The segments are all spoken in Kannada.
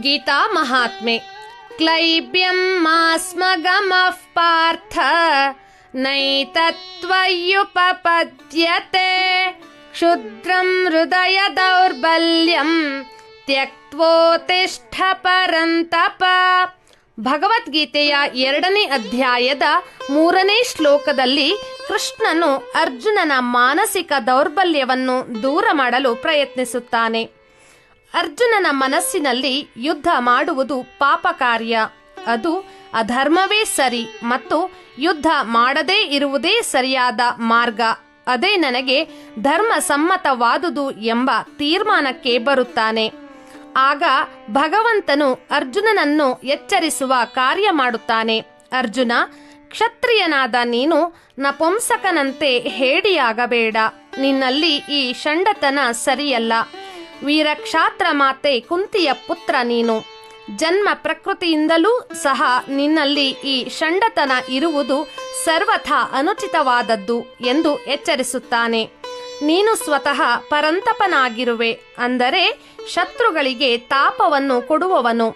ಗೀತಾ ಮಹಾತ್ಮೆ. ಕ್ಲೈಬ್ಯಂ ಮಾಸ್ಮಗಮಃ ಪಾರ್ಥ. ನೈತತ್ವಯುಪಪದ್ಯತೆ. ಕ್ಷುದ್ರಂ ಹೃದಯ ದೌರ್ಬಲ್ಯಂ. ತ್ಯಕ್ತೋತಿಷ್ಠ ಪರಂತಪ. ಭಗವದ್ಗೀತೆಯ ಎರಡನೇ ಅಧ್ಯಾಯದ ಮೂರನೇ ಶ್ಲೋಕದಲ್ಲಿ ಕೃಷ್ಣನು ಅರ್ಜುನನ ಮಾನಸಿಕ ದೌರ್ಬಲ್ಯವನ್ನು ದೂರ ಮಾಡಲು ಪ್ರಯತ್ನಿಸುತ್ತಾನೆ. ಅರ್ಜುನನ ಮನಸ್ಸಿನಲ್ಲಿ ಯುದ್ಧ ಮಾಡುವುದು ಪಾಪ ಕಾರ್ಯ. ಅದು ಅಧರ್ಮವೇ ಸರಿ ಮತ್ತು ಯುದ್ಧ ಮಾಡದೇ ಇರುವುದೇ ಸರಿಯಾದ ಮಾರ್ಗ. ಅದೇ ನನಗೆ ಧರ್ಮ ಸಮ್ಮತವಾದುದು ಎಂಬ ತೀರ್ಮಾನಕ್ಕೆ ಬರುತ್ತಾನೆ. ಆಗ ಭಗವಂತನು ಅರ್ಜುನನನ್ನು ಎಚ್ಚರಿಸುವ ಕಾರ್ಯ ಮಾಡುತ್ತಾನೆ. ಅರ್ಜುನ, ಕ್ಷತ್ರಿಯನಾದ ನೀನು ನಪುಂಸಕನಂತೆ ಹೇಡಿಯಾಗಬೇಡ. ನಿನ್ನಲ್ಲಿ ಈ ಷಂಡತನ ಸರಿಯಲ್ಲ. ವೀರಕ್ಷಾತ್ರ ಮಾತೆ ಕುಂತಿಯ ಪುತ್ರ ನೀನು. ಜನ್ಮ ಪ್ರಕೃತಿಯಿಂದಲೂ ಸಹ ನಿನ್ನಲ್ಲಿ ಈ ಷಂಡತನ ಇರುವುದು ಸರ್ವಥ ಅನುಚಿತವಾದದ್ದು ಎಂದು ಎಚ್ಚರಿಸುತ್ತಾನೆ. ನೀನು ಸ್ವತಃ ಪರಂತಪನಾಗಿರುವೆ, ಅಂದರೆ ಶತ್ರುಗಳಿಗೆ ತಾಪವನ್ನು ಕೊಡುವವನು.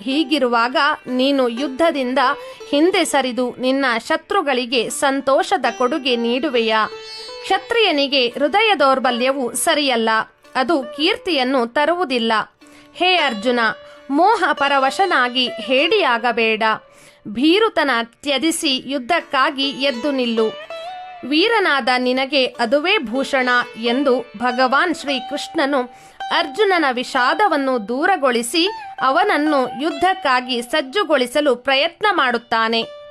ಹೀಗಿರುವಾಗ ನೀನು ಯುದ್ಧದಿಂದ ಹಿಂದೆ ಸರಿದು ನಿನ್ನ ಶತ್ರುಗಳಿಗೆ ಸಂತೋಷದ ಕೊಡುಗೆ ನೀಡುವೆಯಾ? ಕ್ಷತ್ರಿಯನಿಗೆ ಹೃದಯ ದೌರ್ಬಲ್ಯವು ಸರಿಯಲ್ಲ. ಅದು ಕೀರ್ತಿಯನ್ನು ತರುವುದಿಲ್ಲ. ಹೇ ಅರ್ಜುನ, ಮೋಹ ಪರವಶನಾಗಿ ಹೇಡಿಯಾಗಬೇಡ. ಭೀರುತನ ತ್ಯಜಿಸಿ ಯುದ್ಧಕ್ಕಾಗಿ ಎದ್ದು ನಿಲ್ಲು. ವೀರನಾದ ನಿನಗೆ ಅದುವೇ ಭೂಷಣ ಎಂದು ಭಗವಾನ್ ಶ್ರೀಕೃಷ್ಣನು ಅರ್ಜುನನ ವಿಷಾದವನ್ನು ದೂರಗೊಳಿಸಿ ಅವನನ್ನು ಯುದ್ಧಕ್ಕಾಗಿ ಸಜ್ಜುಗೊಳಿಸಲು ಪ್ರಯತ್ನ ಮಾಡುತ್ತಾನೆ.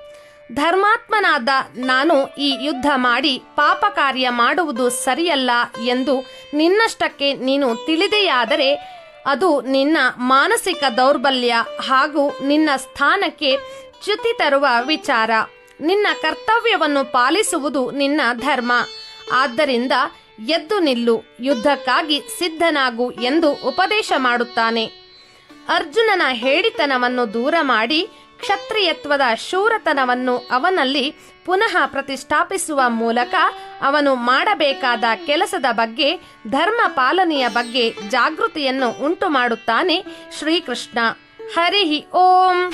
ಧರ್ಮಾತ್ಮನಾದ ನಾನು ಈ ಯುದ್ಧ ಮಾಡಿ ಪಾಪ ಕಾರ್ಯ ಮಾಡುವುದು ಸರಿಯಲ್ಲ ಎಂದು ನಿನ್ನಷ್ಟಕ್ಕೆ ನೀನು ತಿಳಿದೆಯಾದರೆ ಅದು ನಿನ್ನ ಮಾನಸಿಕ ದೌರ್ಬಲ್ಯ ಹಾಗೂ ನಿನ್ನ ಸ್ಥಾನಕ್ಕೆ ಚ್ಯುತಿ ತರುವ ವಿಚಾರ. ನಿನ್ನ ಕರ್ತವ್ಯವನ್ನು ಪಾಲಿಸುವುದು ನಿನ್ನ ಧರ್ಮ. ಆದ್ದರಿಂದ ಎದ್ದು ನಿಲ್ಲು, ಯುದ್ಧಕ್ಕಾಗಿ ಸಿದ್ಧನಾಗು ಎಂದು ಉಪದೇಶ ಮಾಡುತ್ತಾನೆ. ಅರ್ಜುನನ ಹೇಳಿತನವನ್ನು ದೂರ ಮಾಡಿ ಕ್ಷತ್ರಿಯತ್ವದ ಶೂರತನವನ್ನು ಅವನಲ್ಲಿ ಪುನಃ ಪ್ರತಿಷ್ಠಾಪಿಸುವ ಮೂಲಕ ಅವನು ಮಾಡಬೇಕಾದ ಕೆಲಸದ ಬಗ್ಗೆ, ಧರ್ಮ ಪಾಲನೆಯ ಬಗ್ಗೆ ಜಾಗೃತಿಯನ್ನು ಉಂಟು ಮಾಡುತ್ತಾನೆ ಶ್ರೀಕೃಷ್ಣ. ಹರಿ ಓಂ.